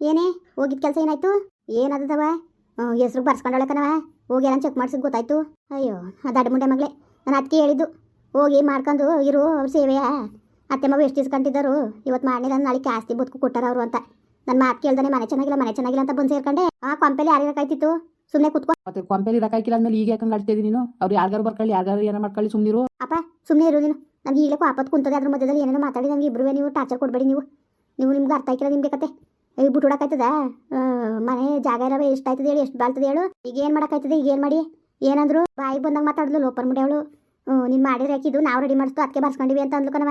ಏನೇ ಹೋಗಿದ್ ಕೆಲಸ ಏನಾಯ್ತು? ಏನದವ ಹೆಸ್ರು ಬರ್ಸ್ಕೊಂಡಳ ಕಣವ ಹೋಗಿ ಎಲ್ಲ ಚೆಕ್ ಮಾಡ್ಸಿದ್ ಗೊತ್ತಾಯ್ತು? ಅಯ್ಯೋ ಅದು ಮುಂಡೆ ಮಗಳೇ. ನಾನು ಅದಕ್ಕೆ ಹೇಳಿದ್ದು. ಹೋಗಿ ಮಾಡ್ಕೊಂಡು ಇರು ಅವ್ರ ಸೇವೆಯ. ಅತ್ತೆ ಮಗು ಎಷ್ಟು ಇಸ್ಕೊಂಡಿದ್ದರು ಇವತ್ತು ಮಾಡಿಲ್ಲ ನಾಳೆ ಆಸ್ತಿ ಬದುಕು ಕೊಟ್ಟಾರ ಅವರು ಅಂತ. ನನ್ನ ಮಾತು ಕೇಳ್ದಾನೆ ಮನೆ ಚೆನ್ನಾಗಿಲ್ಲ ಮನೆ ಚೆನ್ನಾಗಿಲ್ಲ ಅಂತ ಬಂದು ಸೇರ್ಕೊಂಡೆ. ಆ ಕೊಂಪೆಲಿ ಯಾರು ಕಾಯ್ತಿತ್ತು? ಸುಮ್ಮನೆ ಕುತ್ಕೊ. ಮತ್ತೆ ಕೊಂಪೆಲಿ ಇರಕ್ಕಾಗಿಲ್ಲ ಅಂದ್ಮೇಲೆ ಈಗ ಯಾಕಂಗೆ ಆಡ್ತಿದ್ದೀನಿ ನೀನು? ಅವ್ರು ಯಾರ್ಗಾರು ಬರ್ಕೊಳ್ಳಿ ಯಾರ್ಗಾರು ಏನೋ ಮಾಡ್ಕೊಳ್ಳಿ ಸುಮ್ಮನಿರು ಅಪ್ಪ ಸುಮ್ಮನೆ ಇರು ನೀನು. ನನಗೆ ಈಗಲೇ ಆಪತ್ತು ಕುಂತದೆ ಅದ್ರ ಮಧ್ಯದಲ್ಲಿ ಏನೇನೋ ಮಾತಾಡಿ ನನಗೆ ಇಬ್ಬರು ನೀವು ಟಾರ್ಚರ್ ಕೊಡಬೇಡಿ ನೀವು. ನೀವು ನಿಮ್ಗೆ ಅರ್ಥ ಆಯ್ಕಿಲ್ಲ ನಿಮ್ಗೆ ಕತೆ. ಈಗ ಬಿಟ್ಟು ಹೊಡಕಾಯ್ತದ ಮನೆ ಜಾಗ ಇರವೆ, ಎಷ್ಟು ಆಯ್ತದೆ ಹೇಳಿ, ಎಷ್ಟು ಬಾಳ್ತದೆ ಹೇಳು. ಈಗ ಏನು ಮಾಡೋಕ್ಕಾಯ್ತದೆ ಈಗ ಏನು ಮಾಡಿ? ಏನಂದ್ರು? ಬಾಯಿಗೆ ಬಂದಾಗ ಮಾತಾಡಿದ್ಲು ಲೋಪರ್ ಮುಡಿ ಅವಳು. ನೀನು ಮಾಡಿದ್ರೆ ಹಾಕಿದ್ದು ನಾವು ರೆಡಿ ಮಾಡಿಸ್ತು ಅದಕ್ಕೆ ಬರ್ಸ್ಕೊಂಡಿವಿ ಅಂತ ಅಂದ್ಲು ಕಣವ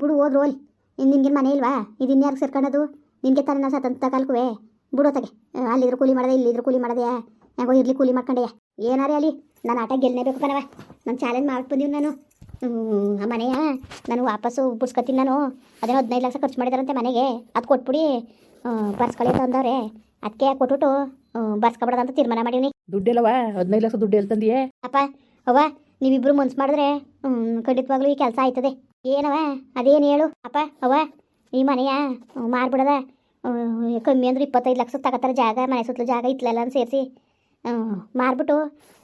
ಬಿಡು, ಹೋದ್ರು ಓಲಿ ಇನ್ನು ಮನೆ ಇಲ್ವಾ? ಇದು ಇನ್ಯಾರು ಸೇರ್ಕೊಳ್ಳೋದು ನಿನಗೆ ತಾನೇ ನಾ ಸತಂತ ಕಾಲ್ಕುವೆ ಬಿಡೋತಗೆ ಅಲ್ಲಿದ್ರು ಕೂಲಿ ಮಾಡದೆ, ಇಲ್ಲಿದ್ರು ಕೂಲಿ ಮಾಡದೆ. ಹೆಂಗೋ ಇರ್ಲಿ ಕೂಲಿ ಮಾಡ್ಕೊಂಡೆಯ. ಏನಾರೇ ಅಲ್ಲಿ? ನಾನು ಆಟ ಗೆಲ್ಲನೇಬೇಕು ಕಣವ ನಾನು ಚಾಲೆಂಜ್ ಮಾಡಿ ನಾನು. ಆ ಮನೆಯ? ನಾನು ವಾಪಸ್ಸು ಬಿಡ್ಸ್ಕೊತೀನಿ ನಾನು. ಅದೇನೋ ಹದಿನೈದು ಲಕ್ಷ ಖರ್ಚು ಮಾಡಿದಾರಂತೆ ಮನೆಗೆ. ಅದು ಕೊಟ್ಬಿಡಿ. ಬರ್ಸ್ಕೊಳ್ಳಿ ತಂದವ್ರೆ ಅದಕ್ಕೆ ಕೊಟ್ಬಿಟ್ಟು ಅಂತ ತೀರ್ಮಾನ ಮಾಡೀನಿ ದುಡ್ಡೆಲ್ಲವ ಹದಿನೈದು ಲಕ್ಷ ದುಡ್ಡು ಹೇಳ್ತಂದಿಯೇ? ಅಪ್ಪ ಅವ್ವ ನೀವಿಬ್ರು ಮನ್ಸು ಮಾಡಿದ್ರೆ ಹ್ಮ್, ಖಂಡಿತವಾಗ್ಲೂ ಈ ಕೆಲಸ ಆಯ್ತದೆ. ಏನವ ಅದೇನು ಹೇಳು? ಅಪ್ಪ ಅವ್ವ ಈ ಮನೆಯ ಮಾರ್ಬಿಡದ ಕಮ್ಮಿ ಅಂದ್ರೆ ಇಪ್ಪತ್ತೈದು ಲಕ್ಷ ತಗೋತಾರೆ ಜಾಗ ಮನೆ ಸುತ್ತಲೂ ಜಾಗ ಇತ್ತಲೆಲ್ಲ ಸೇರಿಸಿ ಮಾರ್ಬಿಟ್ಟು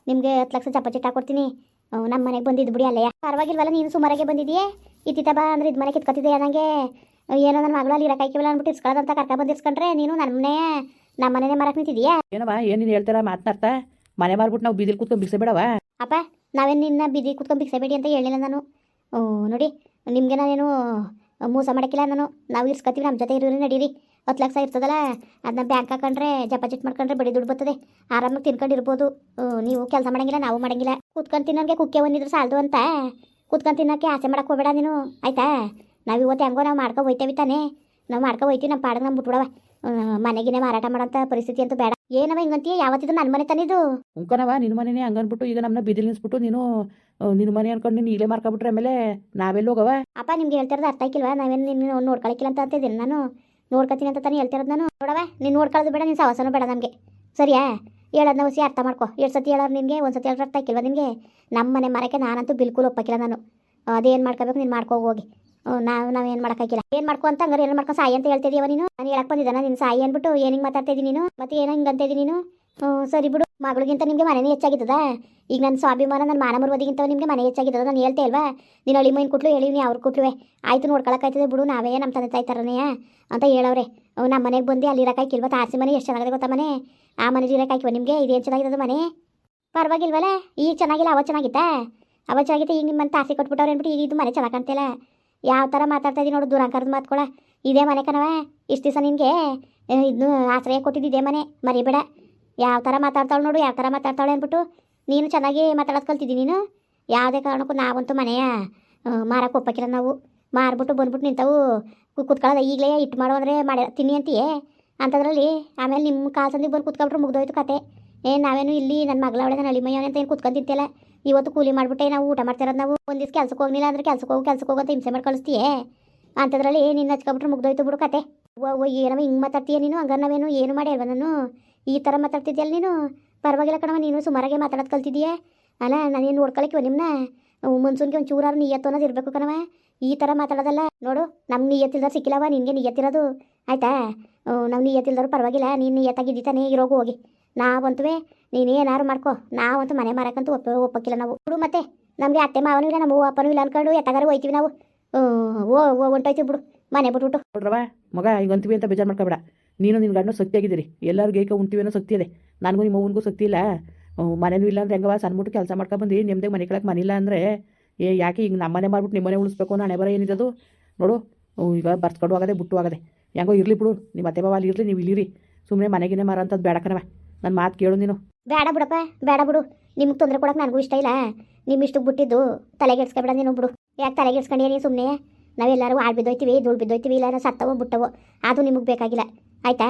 ನಿಮಗೆ ಹತ್ತು ಲಕ್ಷ ಚಪ್ಪ ಕೊಡ್ತೀನಿ. ನಮ್ಮ ಮನೆಗೆ ಬಂದಿದ್ದು ಬಿಡಿ ಅಲ್ಲಯ್ಯ. ಪರವಾಗಿಲ್ವಲ್ಲ ನೀನು ಸುಮಾರಾಗೆ ಬಂದಿದೆಯೇ ಇತ್ತಿತ್ತ ಬಾ ಅಂದ್ರೆ ಇದು ಮನೆ ಕಿತ್ಕೊತಿದ್ದೆ ನನಗೆ ಏನೋ ನನ್ನ ಮಗಳು ಅಲ್ಲಿ ಇರಕ್ಕಾಯ್ಕಿವಲ್ಲ ಅಂದ್ಬಿಟ್ಟು ಇಸ್ಕೊಳ್ಳೋದಂತ ಕರ್ಕ ಬಂದು ಇಸ್ಕೊಂಡ್ರೆ ನೀನು ನನ್ನ ಮನೆ ನಮ್ಮ ಮನೆನೇ ಮರಕ್ಕೆ ನಿಂತಿದೀಯಾ? ಏನವ ಏನು ನೀನು ಹೇಳ್ತಾರ ಮಾತನಾಡ್ತ ಮನೆ ಮಾರ್ಬಿಟ್ಟು ನಾವು ಬೀದಿಲಿ ಕೂತ್ಕೊಂಡು ಬಿಡಿಸೇ ಬಿಡವ ಅಪ್ಪ ನಾವೇನು ನಿನ್ನ ಬೀದಿ ಕುತ್ಕೊಂಡು ಭಿಕ್ಷೆ ಅಂತ ಹೇಳಿಲ್ಲ ನಾನು. ಓ, ನೋಡಿ ನಿಮಗೆ ನಾನೇನು ಮೋಸ ಮಾಡೋಕ್ಕಿಲ್ಲ ನಾನು. ನಾವು ಇರ್ಸ್ಕೊತೀವಿ ನಮ್ಮ ಜೊತೆ ಇರೋರು ನಡೀರಿ. ಹತ್ತು ಲಕ್ಷ ಇರ್ತದಲ್ಲ ಅದನ್ನ ಬ್ಯಾಂಕ್ ಹಾಕೊಂಡ್ರೆ ಜಪಾಜಿಟ್ ಮಾಡ್ಕೊಂಡ್ರೆ ಬಡಿ ದುಡ್ಡು ಬರ್ತದೆ. ಆರಾಮಾಗಿ ತಿನ್ಕೊಂಡಿರ್ಬೋದು. ನೀವು ಕೆಲಸ ಮಾಡಂಗಿಲ್ಲ ನಾವು ಮಾಡಂಗಿಲ್ಲ. ಕೂತ್ಕೊಂಡು ತಿನ್ನೋಂಗೆ ಕುಕ್ಕೆ ಬಂದಿದ್ರು ಸಾಲದು ಅಂತ. ಕೂತ್ಕೊಂಡು ತಿನ್ನೋಕ್ಕೆ ಆಸೆ ಮಾಡಕ್ಕೆ ಹೋಗ್ಬೇಡ ನೀನು. ಆಯ್ತಾ? ನಾವು ಇವತ್ತು ಹೆಂಗೋ ನಾವು ಮಾಡ್ಕೊ ಹೋಯ್ತೇವಿ ತಾನೇ. ನಾವು ಮಾಡ್ಕೊ ಹೋಯ್ತೀವಿ ನಮ್ಮ ಪಾಡಗ್ ನಮ್ಮ ಬಿಟ್ಬಿಡವ. ಮನೆಗಿನೇ ಮಾರಾಟ ಮಾಡೋಂಥ ಪರಿಸ್ಥಿತಿ ಅಂತೂ ಬೇಡ. ಏನವ ಹಿಂಗಂತೀಯ? ಯಾವತ್ತಿದ್ರು ನನ್ನ ಮನೆ ತಾನಿದು ಉಂಕನವ ನಿನ್ನ ಮನೆನೇ ಹಂಗನ್ಬಿಟ್ಟು ಈಗ ನಮ್ಮನ್ನ ಬಿದಿಲ್ ನಿಲ್ಸ್ಬಿಟ್ಟು ನೀನು ನಿನ್ನ ಮನೆ ಅನ್ಕೊಂಡು ನೀನು ಇಲ್ಲೇ ಮಾರ್ಕೊಬಿಟ್ರೆ ಆಮೇಲೆ ನಾವೆಲ್ಲ ಹೋಗವ? ಅಪ್ಪ ನಿಮ್ಗೆ ಹೇಳ್ತಿರೋದು ಅರ್ಥ ಆಯ್ಕಿಲ್ವಾ? ನಾವೇನು ನಿನ್ನ ನೋಡ್ಕೊಳಕಿಲ್ಲ ಅಂತ ಅಂತಿದ್ದೀನಿ ನಾನು. ನೋಡ್ಕೊತೀನಿ ಅಂತ ತಾನೇ ಹೇಳ್ತಿರೋದು ನಾನು. ನೋಡವ ನೀನು ನೋಡ್ಕೊಳ್ಳೋದು ಬೇಡ ನೀನು ಸವಾಸನೂ ಬೇಡ ನಮಗೆ. ಸರಿಯಾ? ಹೇಳೋದನ್ನ ಹೊಸಿ ಅರ್ಥ ಮಾಡ್ಕೊ. ಎರಡು ಸತಿ ಹೇಳೋರು ನಿನಗೆ ಒಂದು ಸತಿ ಹೇಳೋರು ಅರ್ಥ ಆಯ್ಕಿಲ್ವ ನಿಮಗೆ ನಮ್ಮ ಮನೆ ಮರಕ್ಕೆ ನಾನಂತೂ ಬಿಲ್ಕುಲ್ ಒಪ್ಪಕ್ಕಿಲ್ಲ ನಾನು. ಅದೇನು ಮಾಡ್ಕೋಬೇಕು ನೀನು ಮಾಡ್ಕೋ ಹೋಗಿ. ನಾವು ನಾವೇನು ಮಾಡೋಕ್ಕಾಗಿಲ್ಲ. ಏನು ಮಾಡ್ಕೊ ಅಂತ ಹಂಗಾರೆ ಏನು ಮಾಡ್ಕೊ ಸಾಯಿ ಅಂತ ಹೇಳ್ತಿದೀವ ನೀನು? ನಾನು ಹೇಳಕ್ ಬಂದಿದ್ದಾನ ನಿನ್ ಸಾಯಿ ಅಂದ್ಬಿಟ್ಟು ಏನು ಹಿಂಗ್ ಮಾತಾಡ್ತಾ ಇದ್ದೀನಿ ನೀನು? ಮತ್ತೆ ಏನೋ ಹಿಂಗೆ ಅಂತ ಇದ್ದೀನಿ ನೀನು? ಸರಿ ಬಿಡು. ಮಗಳಿಗಿಂತ ನಿಮಗೆ ಮನೆನೇ ಹೆಚ್ಚಾಗಿದ್ದದ? ಈಗ ನನ್ನ ಸ್ವಾಭಿಮಾನ ನನ್ನ ಮಾನ ಮರುವುದಿಗಿಂತ ನಿಮಗೆ ಮನೆ ಹೆಚ್ಚಾಗಿದ್ದದ? ನಾನು ಹೇಳ್ತೇ ಅಲ್ವಾ? ನೀನು ಅಳಿ ಮೈನ್ ಕೊಟ್ಲು ಹೇಳಿ ನೀ ಅವ್ರು ಕೊಟ್ಲುವೆ. ಆಯ್ತು ನೋಡ್ಕೊಳಕ್ಕಾಯ್ತದೆ ಬಿಡು, ನಾವೇ ನಮ್ಮ ತಂದೆ ತಾಯಿ ಥರನೇ ಅಂತ ಹೇಳವ್ರೆ. ನಮ್ಮ ಮನೆಗೆ ಬಂದು ಅಲ್ಲಿ ಇರೋಕ್ಕಾಯ್ಕಿಲ್ವ ತಾರಸಿ ಮನೆ ಎಷ್ಟು ಚೆನ್ನಾಗಿದೆ ಗೊತ್ತ ಮನೆ? ಆ ಮನೇಲಿ ಇರೋಕ್ಕಾಯ್ಕಿವ ನಿಮಗೆ? ಇದೇನು ಚೆನ್ನಾಗಿರೋದು ಮನೆ? ಪರವಾಗಿಲ್ವಲ್ಲ? ಈಗ ಚೆನ್ನಾಗಿಲ್ಲ, ಅವ ಚೆನ್ನಾಗಿತ್ತಾ? ಅವ ಚೆನ್ನಾಗಿತ್ತು, ಈಗ ನಿಮ್ಮನ್ನು ತಾಸಿ ಕೊಟ್ಬಿಟ್ಟವ್ರೆ ಅಂದ್ಬಿಟ್ಟು ಈಗ ಇದು ಮನೆ ಚೆನ್ನಾಗಿ ಕಾಣ್ತಿಲ್ಲ. ಯಾವ ಥರ ಮಾತಾಡ್ತಾ ಇದ್ದೀನಿ ನೋಡು, ದುರಂಕಾರದ ಮಾತ್ಕೊಳ. ಇದೇ ಮನೆ ಕಣವ ಇಷ್ಟು ದಿವಸ ನಿನಗೆ ಇದನ್ನು ಆಶ್ರಯ ಕೊಟ್ಟಿದ್ದು ಇದೇ ಮನೆ, ಮರಿಬೇಡ. ಯಾವ ಥರ ಮಾತಾಡ್ತಾಳೆ ನೋಡು, ಯಾವ ಥರ ಮಾತಾಡ್ತಾಳೆ ಅಂದ್ಬಿಟ್ಟು ನೀನು ಚೆನ್ನಾಗಿ ಮಾತಾಡೋದು ಕಲ್ತಿದ್ದೀನಿ ನೀನು. ಯಾವುದೇ ಕಾರಣಕ್ಕೂ ನಾವಂತೂ ಮನೆಯ ಮಾರಕ್ಕೆ ಒಪ್ಪಕ್ಕಿಲ್ಲ ನಾವು. ಮಾರ್ಬಿಟ್ಟು ಬಂದ್ಬಿಟ್ಟು ನಿಂತವು. ಕುತ್ಕೊಳ್ಳೋದು ಈಗಲೇ ಇಟ್ಟು ಮಾಡು ಅಂದರೆ ಮಾಡಿ ತಿನ್ನಿ ಅಂತೀಯೇ? ಅಂಥದ್ರಲ್ಲಿ ಆಮೇಲೆ ನಿಮ್ಮ ಕಾಲು ಸಂದಿಗೆ ಬಂದು ಕುತ್ಕೊಂಡ್ರೆ ಮುಗ್ದೋಯ್ತು ಕತೆ. ಏ, ನಾವೇನು ಇಲ್ಲಿ ನನ್ನ ಮಗಳ ನನ್ನ ಅಳಿಮಯ್ಯ ಅಂತ ಏನು ಕುತ್ಕೊಂಡು ತಿಂತಿಲ್ಲ ಇವತ್ತು ಕೂಲಿ ಮಾಡಿಬಿಟ್ಟೆ, ನಾವು ಊಟ ಮಾಡ್ತಿರೋದು ನಾವು ಒಂದು ದಿವಸ ಕೆಲ್ಸಕ್ಕೆ ಹೋಗ್ಲಿಲ್ಲ ಅಂದ್ರೆ ಕೆಲ್ಸಕ್ಕೆ ಹೋಗು, ಕೆಲ್ಸಕ್ಕೆ ಹೋಗಂತ ಹಿಂಸೆ ಮಾಡಿ ಕಳಿಸ್ತೀಯೇ? ಅಂಥದ್ರಲ್ಲಿ ನಿನ್ನ ಹಚ್ಕೊಬಿಟ್ರೆ ಮುಗ್ದೋಯ್ತು ಬಿಡು ಕತೆ. ಓ ಏನವ ಹಿಂಗೆ ಮಾತಾಡ್ತೀಯ ನೀನು? ಹಂಗಾರೆ ಏನು ಮಾಡಿ ನಾನು? ಈ ಥರ ಮಾತಾಡ್ತಿದ್ಯಲ್ಲ ನೀನು? ಪರವಾಗಿಲ್ಲ ಕಣವ ನೀನು ಸುಮಾರಾಗೆ ಮಾತಾಡೋದು ಕಲ್ತಿದೀಯ ಅಲ್ಲ ನಾನೇನು ನೋಡ್ಕೊಳಕ್ಕೆ ನಿಮ್ಮನ್ನ ಮನ್ಸೂನ್ಗೆ ಒಂದು ಚೂರಾರು ನಿಯತ್ತು ಅನ್ನೋದು ಇರಬೇಕು ಕಣವ ಈ ಥರ ಮಾತಾಡೋದಲ್ಲ, ನೋಡು ನಮ್ಮ ನಿಯತ್ತಿಲ್ದವ್ರು ಸಿಕ್ಕಿಲ್ಲವ ನಿನಗೆ ನಿಯತ್ತಿರೋದು. ಆಯ್ತಾ? ನಾವು ನಿಯತ್ತಿಲ್ದವ್ರು ಪರವಾಗಿಲ್ಲ, ನೀನು ನಿಯತ್ತಾಗಿದ್ದಿ ತಾನೇ, ಇರೋಗು ಹೋಗಿ. ನಾವಂತುವೆ, ನೀನು ಮಾಡ್ಕೋ. ನಾವಂತೂ ಮನೆ ಮಾರಕ್ಕಂತೂ ಒಪ್ಪ, ಒಪ್ಪಕ್ಕಿಲ್ಲ ನಾವು. ಬಿಡು ಮತ್ತೆ. ನಮಗೆ ಅತ್ತೆ ಮಾವನೂ ಇಲ್ಲ, ನಮ್ಮ ಅಪ್ಪನೂ ಇಲ್ಲ ಅನ್ಕೊಂಡು ಎತ್ತಗಾರು ಹೋಯ್ತೀವಿ ನಾವು. ಓ ಓ ಹೊಂಟೋಯ್ತೀವಿ ಬಿಡು. ಮನೆ ಬಿಟ್ಬಿಟ್ಟು. ನೋಡ್ರವ ಮಗ ಈಗ ಅಂತೀವಿ ಅಂತ ಬೇಜಾರು ಮಾಡ್ಕೋಬೇಡ. ನೀನು ನಿನ್ನ ಗಂಡು ಸಕ್ತಿಯಾಗಿದ್ದೀರಿ. ಆಗಿದ್ದೀರಿ ಎಲ್ಲರಿಗೂ ಏಕ ಉಣ್ತೀವಿ ಅನ್ನೋ ಸಕ್ತಿ ಇದೆ ನನಗೂ ನಿಮ್ಮ ಅವ್ವನಿಗೂ ಸಕ್ತಿ ಇಲ್ಲ. ಮನೇನೂ ಇಲ್ಲ ಅಂದ್ರೆ ಹೆಂಗವ ಸಣ್ಣ ಕೆಲಸ ಮಾಡ್ಕೊಬಂದು ನಿಮ್ಮದೇ ಮನೆ ಕೆಳಕ್ಕೆ ಮನೆ ಇಲ್ಲ ಅಂದರೆ, ಏ, ಯಾಕೆ ಈಗ ನಮ್ಮ ಮನೆ ಮಾಡ್ಬಿಟ್ಟು ನಿಮ್ಮ ಮನೆ ಉಳಿಸ್ಬೇಕು ಅನ್ನೋ ಹಣೆ ಬರ ಅದು ನೋಡು ಈಗ ಬರ್ಸ್ಕೊಂಡು ಹೋಗದೆ, ಬಿಟ್ಟು ಹೋಗದೆ. ಹೆಂಗೋ ಇರಲಿ ಬಿಡು. ನಿಮ್ಮ ಅತ್ತೆ ಬಾವ ಅಲ್ಲಿ ಇರಲಿ, ನೀವು ಇಲ್ಲಿರಿ ಸುಮ್ಮನೆ ಮನೆಗಿನೇ ಮಾರೋ ಅಂಥದ್ದು ಕಣವ ನನ್ನ ಮಾತು ಕೇಳು ನೀನು. ಬೇಡ ಬಿಡಪ್ಪ, ಬೇಡ ಬಿಡು. ನಿಮ್ಗೆ ತೊಂದರೆ ಕೊಡಕ್ಕೆ ನನಗೂ ಇಷ್ಟ ಇಲ್ಲ. ನಿಮ್ಮ ಇಷ್ಟಕ್ಕೆ ಬಿಟ್ಟಿದ್ದು ತಲೆಗೆಡ್ಸ್ಕೊಬೇಡ ನೀನು ಬಿಡು. ಯಾಕೆ ತಲೆಗೆಡ್ಸ್ಕೊಂಡಿ ನೀನು ಸುಮ್ಮನೆ ನಾವೆಲ್ಲರೂ ಆಡ್ ಬಿದ್ದೋಯ್ತೀವಿ, ಧೂಳು ಬಿದ್ದೋಯ್ತೀವಿ ಇಲ್ಲ ಸತ್ತವೋ ಬಿಟ್ಟವೋ. ಅದು ನಿಮಗೆ ಬೇಕಾಗಿಲ್ಲ. ಆಯ್ತಾ?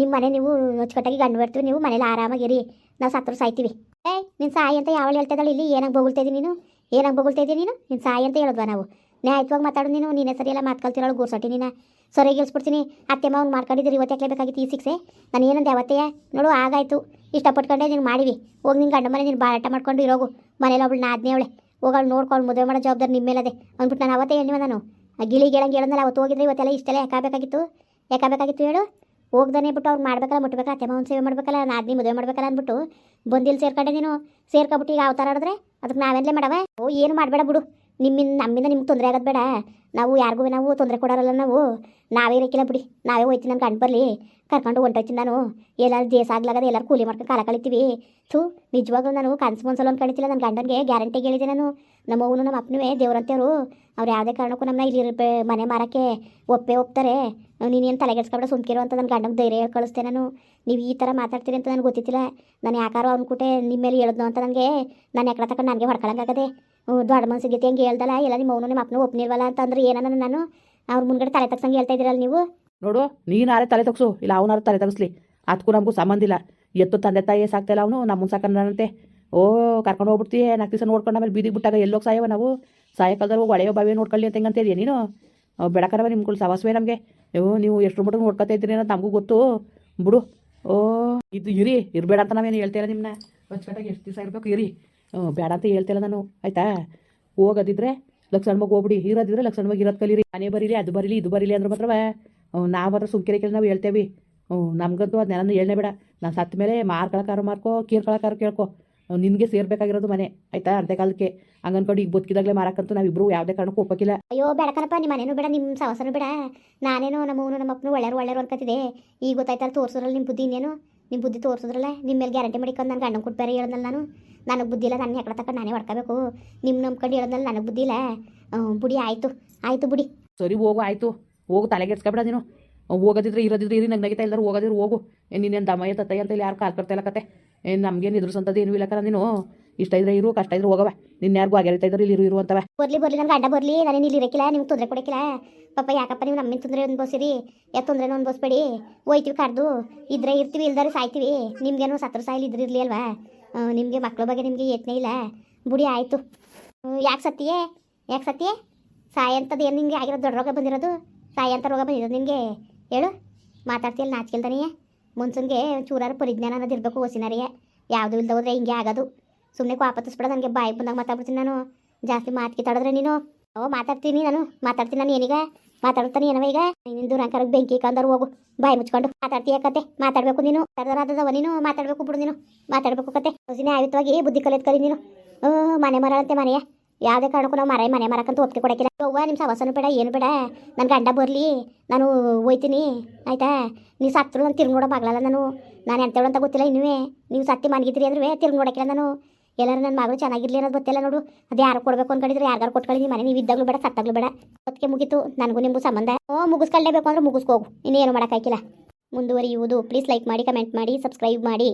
ನಿಮ್ಮ ಮನೆ ನೀವು ಅಚ್ಚುಕಟ್ಟಾಗಿ ಗಂಡು ಬರ್ತೀವಿ ನೀವು ಮನೇಲಿ ಆರಾಮಾಗಿರಿ ನಾವು ಸತ್ತರು ಸಾಯ್ತೀವಿ. ಏಯ್ ನಿನ್ನ ಸಾಯಿ ಅಂತ ಯಾವಳು ಹೇಳ್ತಾ ಇದ್ದಾಳೆ ಇಲ್ಲಿ ಏನಾಗಿ ಇದ್ದೀನಿ ನೀನು? ಏನಾಗಿ ಇದ್ದೀನಿ ನೀನು? ನಿನ್ನ ಸಾಯಿ ಅಂತ ಹೇಳೋದ್ವಾ ನಾವು? ನ್ಯಾಯತ್ವಾಗಿ ಮಾತಾಡು ನೀನು. ನೀನೇ ಸರಿಯಲ್ಲ ಮಾತು ಕಲ್ತಿರೋಳು ಗೂರ್ಸಟ್ಟಿ ನೀನು. ಸರಿಯಾಗಿ ಗೆಲ್ಸ್ಬಿಡ್ತೀನಿ. ಅತ್ತೆಮ್ಮ ಅವ್ನು ಮಾಡ್ಕೊಂಡಿದ್ದೀರಿ ಇವತ್ತು ಹಾಕ್ಲೇಬೇಕಾಗಿತ್ತು ಈ ಸಿಕ್ಸೆ? ನಾನು ಏನಂದೆ ಅವತ್ತೆಯ ನೋಡು, ಆಗಾಯಿತು. ಇಷ್ಟಪಟ್ಕೊಂಡೆ ನೀನು ಮಾಡಿವಿ. ಹೋಗಿ ನಿನ್ನ ಗಂಡ ಮನೆ ನೀನು ಬಾರಾಟ ಮಾಡ್ಕೊಂಡು ಇರೋಗು. ಮನೇಲಿ ಒಬ್ಳು ನಾದ್ನೇ ಅವಳೆ. ಹೋಗೋಳು ನೋಡ್ಕೊಂಡು ಮದುವೆ ಮಾಡೋ ಜವಾಬ್ದಾರಿ ನಿಮ್ಮ ಮೇಲದೆ. ಅಂದ್ಬಿಟ್ಟು ನಾನು ಅವತ್ತೇ ಹೇಳಿವ ನಾನು ಗಿಳಿ ಗೆಳಂಗೆ ಹೇಳಂದಲ್ಲ ಅವತ್ತು ಹೋಗಿದ್ರೆ ಇವತ್ತೆಲ್ಲ ಇಷ್ಟೆಲ್ಲ ಯಾಕಾಗಬೇಕಾಗಿತ್ತು ಯಾಕಾಗಬೇಕಾಗಿತ್ತು ಹೇಳು? ಹೋಗ್ದಾನೆ ಬಿಟ್ಟು ಅವ್ರು ಮಾಡ್ಬೇಕಲ್ಲ, ಮುಟ್ಬೇಕಲ್ಲ, ಅತ್ತೆ ಮಾವನ ಸೇವೆ ಮಾಡ್ಬೇಕಲ್ಲ ನಾದ್ನಿ ಮದುವೆ ಮಾಡ್ಬೇಕಲ್ಲ ಅಂದ್ಬಿಟ್ಟು ಬಂದಿಲ್ಲಿ ಸೇರ್ಕೊಂಡೆ ನೀನು. ಸೇರ್ಕೊಬಿಟ್ಟು ಈಗ ಅವತಾರ ಆಡಿದ್ರೆ ಅದಕ್ಕೆ ನಾವೆಲ್ಲೇ ಮಾಡವ? ಓ, ಏನು ಮಾಡಬೇಡ ಬಿಡು. ನಿಮ್ಮಿಂದ ನಮ್ಮಿಂದ ನಿಮ್ಗೆ ತೊಂದರೆ ಆಗೋದು ಬೇಡ. ನಾವು ಯಾರಿಗೂ ನಾವು ತೊಂದರೆ ಕೊಡೋರಲ್ಲ ನಾವು. ನಾವೇ ಇರಕ್ಕಿಲ್ಲ ಬಿಡಿ. ನಾವೇ ಹೋಯ್ತೀನಿ ನನ್ನ ಗಂಡು ಬರಲಿ. ಕರ್ಕೊಂಡು ಹೊಂಟೋಯ್ತೀನಿ ನಾನು. ಎಲ್ಲರೂ ದೇಶ ಆಗ್ಲಾಗದ ಎಲ್ಲರೂ ಕೂಲಿ ಮಾಡ್ಕೊಂಡು ಕಾಲ ಕಳಿತೀವಿ. ಥೂ, ನಿಜವಾಗ್ಲೂ ನಾನು ಕನ್ಸು ಒಂದು ಕಳಿತಿಲ್ಲ ನನ್ನ ಗಂಡನಿಗೆ ಗ್ಯಾರಂಟಿ ಹೇಳಿದೆ ನಾನು. ನಮ್ಮ ಅವನು ನಮ್ಮ ಅಪ್ಪನೂ ದೇವ್ರಂತೆಯವರು. ಅವ್ರು ಯಾವುದೇ ಕಾರಣಕ್ಕೂ ನಮ್ಮನ್ನ ಇಲ್ಲಿ ಮನೆ ಮಾರಕ್ಕೆ ಒಪ್ಪೇ ಒಪ್ತಾರೆ. ನೀನೇನು ತಲೆಗೆಡ್ಸ್ಕೊಂಡು ಸುಮ್ಕಿರು ಅಂತ ನನ್ನ ಗಂಡನ ಧೈರ್ಯ ಕಳಿಸ್ತೆ ನಾನು. ನೀವು ಈ ಥರ ಮಾತಾಡ್ತೀರಿ ಅಂತ ನನಗೆ ಗೊತ್ತಿತ್ತಿಲ್ಲ. ನಾನು ಯಾಕಾರು ಅವ್ನ ಕೂಟೆ ನಿಮ್ಮ ಮೇಲೆ ಹೇಳಿದ್ನು ಅಂತ ನನಗೆ ನಾನು ಎಕಡೆ ತಕೊಂಡು ನನಗೆ ಹೊಡ್ಕೊಳಂಗಾಗದೆ ದೊಡ್ಡ ಮನ್ಸಿಗೆ ಹೆಂಗೆ ಹೇಳ್ದಲ್ಲ ಎಲ್ಲ ನಿಮ್ಮ ಅವನು ನಿಮ್ಮ ಅಪ್ಪನೂ ಒಪ್ಪನಿಲ್ವಲ್ಲ ಅಂತಂದ್ರೆ ಏನನ್ನ ನಾನು? ಅವ್ರ ಮುಂದ್ಗಡೆ ತಲೆ ತಗ್ಸಂಗೆ ಹೇಳ್ತಾ ಇದ್ದೀರಲ್ಲ ನೀವು? ನೋಡು ನೀನಾರೆ ತಲೆ ತಗ್ಸು ಇಲ್ಲ ಅವನಾರು ತಲೆ ತಗ್ಸ್ಲಿ. ಅದಕ್ಕೂ ನಮಗೂ ಸಂಬಂಧ ಇಲ್ಲ. ಎತ್ತು ತಂದೆ ತಾಯಿ ಸಾಕ್ತಾಯಿಲ್ಲ ಅವನು ನಮ್ಮ ಸಾಕಂತೆ ಓ ಕರ್ಕೊಂಡು ಹೋಗ್ಬಿಡ್ತೀಯ ನಾಲ್ಕು ದಿವಸ ನೋಡ್ಕೊಂಡು ಆಮೇಲೆ ಬೀದಿ ಬಿಟ್ಟಾಗ ಎಲ್ಲೋಗಿ ಸಾಯವ ನಾವು? ಸಾಯಂಕಾಲದಲ್ಲಿ ಹೋಗಿ ಒಳೆಯೋ ಬಾವಿ ನೋಡ್ಕೊಳ್ಳಿ ಅಂತ ಹೆಂಗಂತೀಯ ನೀನು? ಬೆಳಕರವ ನಿಮ್ಗಳು ಸವಾಸವೇ ನಮಗೆ. ಓ ನೀವು ಎಷ್ಟು ಮಟ್ಟಿಗೆ ನೋಡ್ಕೊತಾ ಇದ್ದೀರಿ ಅಂತ ನಮಗೂ ಗೊತ್ತು. ಬಿಡು. ಓ ಇದು ಇರಿ ಇರಬೇಡ ಅಂತ ನಾವೇನು ಹೇಳ್ತೀರ ನಿಮ್ಮನ್ನ ಅಚ್ಚುಕಟ್ಟಾಗಿ ಎಷ್ಟು ದಿವಸ ಇರಬೇಕು ಇರಿ. ಬೇಡ ಅಂತ ಹೇಳ್ತಿಲ್ಲ ನಾನು, ಆಯ್ತಾ? ಹೋಗೋದಿದ್ರೆ ಲಕ್ಷಣ ಮಗ ಹೋಗ್ಬಿಡಿ. ಇರೋದಿದ್ರೆ ಲಕ್ಷಣ ಮಗ ಇರೋದು ಕಲೀರಿ. ಮನೆ ಬರೀಲಿ ಅದು ಬರೀಲಿ, ಇದು ಬರೀಲಿ ಅಂದ್ರೆ ಮಾತ್ರವ. ನಾವು ಮಾತ್ರ ಸುಮ್ಕಿರಿ ಕೇಳಿ ನಾವು ಹೇಳ್ತೇವೆ. ಹ್ಞೂ, ನಮಗಂತೂ ಅದನ್ನೆಲ್ಲ ಹೇಳೇ ಬೇಡ. ನಾನು ಸತ್ತ ಮೇಲೆ ಮಾರ್ಕೊಳಕಾರ ಮಾರ್ಕೋ ಕೀರ್ಕೊಳಕಾರ ಕೇಳ್ಕೊ. ನಿನಗೆ ಸೇರ್ಬೇಕಾಗಿರೋದು ಮನೆ, ಆಯ್ತಾ? ಅರ್ಧ ಕಾಲಕ್ಕೆ. ಹಂಗೆ ಅನ್ಕೊಂಡು ಈಗ ಬದುಕಿದಾಗಲೇ ಮಾರಕ್ಕಂತೂ ನಾವಿಬ್ರು ಯಾವುದೇ ಕಾರಣಕ್ಕೂ ಒಪ್ಪಕ್ಕಿಲ್ಲ. ಅಯ್ಯೋ, ಬೇಡಕನಪ್ಪ ನಿಮ್ಮ ಮನೇನು ಬೇಡ ನಿಮ್ಮ ಸವಸನು ಬೇಡ. ನಾನೇನೋ ನಮ್ಮವನು ನಮ್ಮಪ್ಪನು ಒಳ್ಳೆಯರು ಒಳ್ಳೆಯರು ಅನ್ಕತ್ತಿದೆ ಈಗ ಗೊತ್ತಾಯ್ತಲ್ಲ ತೋರಿಸೋರಲ್ಲಿ ನಿಮ್ಮ ಬುದ್ಧಿ ಇನ್ನೇನು? ನಿಮ್ಮ ಬುದ್ಧಿ ತೋರಿಸಿದ್ರಲ್ಲ? ನಿಮ್ಮ ಮೇಲೆ ಗ್ಯಾರಂಟಿ ಮಾಡಿಕೊಂಡು ನನ್ನ ಗಂಡನ ಕೊಟ್ಟು ಬೇರೆ ಹೇಳ್ದಲ್ಲ ನಾನು? ನನಗೆ ಬುದ್ಧಿ ಇಲ್ಲ, ನನ್ನ ಹೆಕ್ಕಡ ತಕ್ಕ ನಾನೇ ಹೊಡ್ಕೋಬೇಕು? ನಿಮ್ಮ ನಂಬ್ಕೊಂಡು ಹೇಳ್ದಲ್ಲ ನನಗೆ ಬುದ್ಧಿ ಇಲ್ಲ. ಬುಡಿ, ಆಯಿತು. ಆಯಿತು ಬುಡಿ. ಸರಿ, ಹೋಗು, ಆಯಿತು. ಹೋಗು ತಲೆಗೆಡ್ಸ್ಕೊಬೇಡ ನೀನು. ಹೋಗೋದಿದ್ರೆ ಇರೋದಿದ್ರೆ ಇರಿ ನಂಗೆ ನಗಿತಾ ಎಲ್ಲರೂ ಹೋಗೋದಿದ್ರೆ ಹೋಗು. ನೀನೇನು ದಮಯ್ಯ, ತತ್ತಯ್ಯ ಅಂತ ಇಲ್ಲಿ ಯಾರು ಕಾಲ್ ಕರ್ತಾ ಇಲ್ಲ ಕತೆ? ಏನು ನಮಗೇನು ಎದುರಿಸಂಥದ್ದು ಏನೂ ಇಲ್ಲ ಕಣ ನೀನು. ಇಷ್ಟ ಇದ್ರೆ ಇರು ಕಷ್ಟ ಇದ್ರೆ ಹೋಗವ ನಿನ್ನ ಯಾರಿಗೂ ಆಗಿರ್ತಾ ಇದ್ರೆ ಇಲ್ಲಿ ಇರು ಇರು ಅಂತವ ಬರ್ಲಿ ಬರ್ಲಿ ನನ್ನ ಗಂಡ ಬರ್ಲಿ. ನಾನೇ ಇಲ್ಲಿ ಇರಕ್ಕಿಲ್ಲ ನಿಮ್ಗೆ ತೊಂದರೆ ಕೊಡಕ್ಕಿಲ್ಲ ಪಾಪ ಯಾಕಪ್ಪ ನೀವು ನಮ್ಮಿಂದ ತೊಂದರೆ ಅನ್ಬೋಸಿರಿ ಯಾಕೆ ತೊಂದರೆನೂ ಅನ್ಬೋಸ್ಬೇಡಿ ಹೋಯ್ತೀವಿ ಕರ್ದು. ಇದ್ರೆ ಇರ್ತೀವಿ, ಇಲ್ದಾರೆ ಸಾಯ್ತೀವಿ. ನಿಮ್ಗೇನು ಸತ್ರ ಸಾಯಿಲ್ ಇದ್ರೆ ಇರಲಿ ಅಲ್ವಾ? ನಿಮಗೆ ಮಕ್ಳ ಬಗ್ಗೆ ನಿಮಗೆ ಯತ್ನೆ ಇಲ್ಲ. ಬುಡಿ ಆಯಿತು. ಯಾಕೆ ಸತ್ತಿಯೇ? ಯಾಕೆ ಸತ್ತಿಯೇ? ಸಾಯ ಅಂತದ್ದು ಏನು ನಿಮಗೆ ಆಗಿರೋದು ದೊಡ್ಡ ರೋಗ ಬಂದಿರೋದು? ಸಾಯ ಅಂತ ರೋಗ ಬಂದಿರೋದು ನಿಮಗೆ? ಹೇಳು. ಮಾತಾಡ್ತೀಯಲ್ಲ ನಾಚಿಕೆಲ್ದಾನೆಯೇ ಮನ್ಸನ್ಗೆ ಚೂರಾರು ಪರಿಜ್ಞಾನ ಅನ್ನೋದು ಇರಬೇಕು ಹೊಸಿನಾರಿಯೇ ಯಾವುದೂ ಇಲ್ದ ಹೋದ್ರೆ ಹಿಂಗೆ ಆಗೋದು. ಸುಮ್ಮನೆ ಕಾಪತ್ತಿಸ್ಬಿಡ ನನಗೆ ಬಾಯಿ ಬಂದಾಗ ಮಾತಾಡ್ಬಿಡ್ತೀನಿ ನಾನು. ಜಾಸ್ತಿ ಮಾತು ಕಿತ್ತಾಡಿದ್ರೆ ನೀನು. ಓ, ಮಾತಾಡ್ತೀನಿ ನಾನು. ಮಾತಾಡ್ತೀನಿ ನಾನು ಏನೀಗ? ಮಾತಾಡ್ತಾನೆ ಏನವ ಈಗ? ನಿನ್ನ ದುರಂಕರಕ್ಕೆ ಬೆಂಕಿ ಕಂದರು ಹೋಗು. ಬಾಯಿ ಮುಚ್ಕೊಂಡು. ಮಾತಾಡ್ತೀಯ ಕತೆ? ಮಾತಾಡಬೇಕು ನೀನು. ಅದಾವ ನೀನು. ಮಾತಾಡಬೇಕು ಬಿಡು ನೀನು. ಮಾತಾಡಬೇಕು ಕತೆ. ಹೊಸಿನೇ ಆಯುತ್ತವಾಗಿ ಬುದ್ಧಿ ಕಲಿಯೋದು ಕಲಿ ನೀನು. ಮನೆ ಮರಳಂತೆ ಮನೆಯ. ಯಾವುದೇ ಕಾರಣಕ್ಕೂ ನಾವು ಮರ ಮನೆ ಮರಕ್ಕಂತ ಒಪ್ಪಿಗೆ ಕೊಡಕಿಲ್ಲ ಅವ್ವ ನಿಮ್ಮ ಸವಸನು ಬೇಡ, ಏನು ಬೇಡ. ನನ್ನ ಗಂಡ ಬರಲಿ. ನಾನು ಹೋಯ್ತೀನಿ. ಆಯ್ತಾ? ನೀವು ಸತ್ತರು ನಾನು ತಿರ್ಗಿ ನೋಡೋ ಬಾಗ್ಲಲ್ಲ ನಾನು. ನಾನು ಎಂತೇಳು ಅಂತ ಗೊತ್ತಿಲ್ಲ ಇನ್ನೂ ನೀವು ಸತ್ತಿ ಮನ್ಗಿದ್ರಿ ಅಂದ್ರೆ ತಿರ್ಗಿ ನೋಡೋಕಿಲ್ಲ ನಾನು. ಎಲ್ಲರೂ ನನ್ನ ಮಗಳು ಚೆನ್ನಾಗಿರ್ಲಿ ಅನ್ನೋದು ಗೊತ್ತಿಲ್ಲ ನೋಡು. ಅದು ಯಾರು ಕೊಡಬೇಕು ಅನ್ಕೊಂಡಿದ್ರೆ ಯಾರು ಕೊಟ್ಕೊಳ್ಳಿ ಮನೆ ನೀವು ಇದ್ದಾಗಲೂ ಬೇಡ, ಸತ್ತಾಗ್ಲೂ ಬೇಡ. ಅದಕ್ಕೆ ಮುಗಿತು, ನನಗೂ ನಿಮಗೂ ಸಂಬಂಧ. ಓ, ಮುಗಿಸ್ಕೊಳ್ಳೇಬೇಕು ಅಂದ್ರೆ ಮುಗಿಸ್ಕೋಗು ಇನ್ನೇನು ಮಾಡೋಕ್ಕಾಗಿಲ್ಲ ಮುಂದುವರಿಯುವುದು. ಪ್ಲೀಸ್ ಲೈಕ್ ಮಾಡಿ ಕಮೆಂಟ್ ಮಾಡಿ ಸಬ್ಸ್ಕ್ರೈಬ್ ಮಾಡಿ.